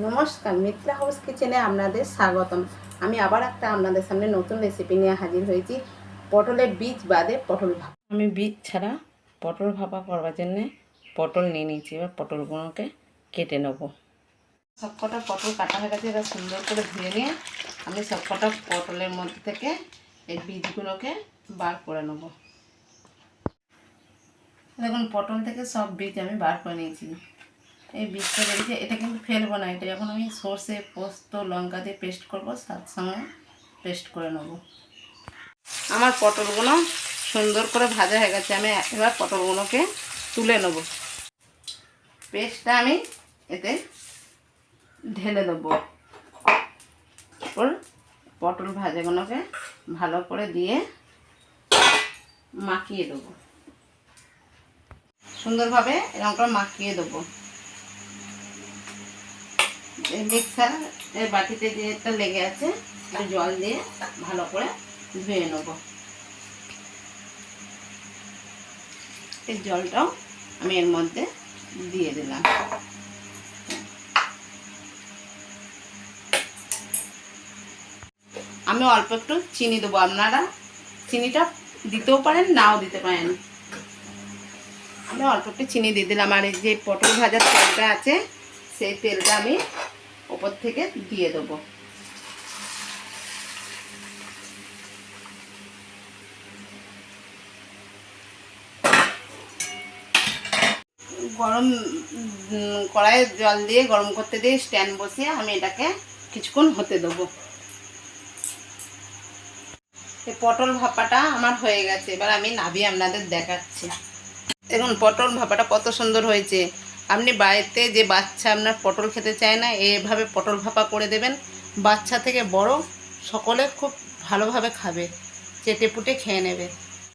নমস্কার মিত্রা হাউস কিচেনে আপনাদের স্বাগতম। আমি আবার একটা আপনাদের সামনে নতুন রেসিপি নিয়ে হাজির হয়েছি, পটলের বীজ বাদে পটল ভাপা। আমি বীজ ছাড়া পটল ভাপা করবার জন্যে পটল নিয়ে নিয়েছি, এবার পটলগুলোকে কেটে নেব। সবকটা পটল কাটা হয়ে গেছে, এবার সুন্দর করে ধুয়ে নিয়ে আমি সবকটা পটলের মধ্যে থেকে এই বীজগুলোকে বার করে নেব। দেখুন, পটল থেকে সব বীজ আমি বার করে নিয়েছি। এই বীজটা বেরিয়েছে এটা কিন্তু ফেলব না, এটা যখন আমি সর্ষে, পোস্ত, লঙ্কা দিয়ে পেস্ট করব, তার সঙ্গে পেস্ট করে নেব। আমার পটলগুলো সুন্দর করে ভাজা হয়ে গেছে, আমি এবার পটলগুলোকে তুলে নেব। পেস্টটা আমি এতে ঢেলে দেবো। পটল ভাজাগুলোকে ভালো করে দিয়ে মাখিয়ে দেবো। সুন্দরভাবে এরকম মাখিয়ে দেবো। মিক্সার এর বাটিতে যেটা লেগে আছে, একটু জল দিয়ে ভালো করে ধুয়ে নেব। এই জলটাও আমি এর মধ্যে দিয়ে দিলাম। আমি অল্প একটু চিনি দেবো, আপনারা চিনিটা দিতেও পারেন, নাও দিতে পারেন। আমি অল্প একটু চিনি দিয়ে দিলাম, আর এই যে পটল ভাজার তেলটা আছে, সেই তেলটা আমি ওপর থেকে দিয়ে দেবো। গরম কড়াইয়ে জল দিয়ে গরম করতে দিয়ে স্ট্যান্ড বসিয়ে আমি এটাকে কিছুক্ষণ হতে দেবো। এই পটল ভাপাটা আমার হয়ে গেছে, এবার আমি নাবিয়ে আপনাদের দেখাচ্ছি। দেখুন, পটল ভাপাটা কত সুন্দর হয়েছে। আপনি বাড়িতে যে বাচ্চা আপনার পটল খেতে চায় না, এভাবে পটল ভাপা করে দেবেন। বাচ্চা থেকে বড় সকলে খুব ভালোভাবে খাবে চেটে পুটে খেয়ে নেবে।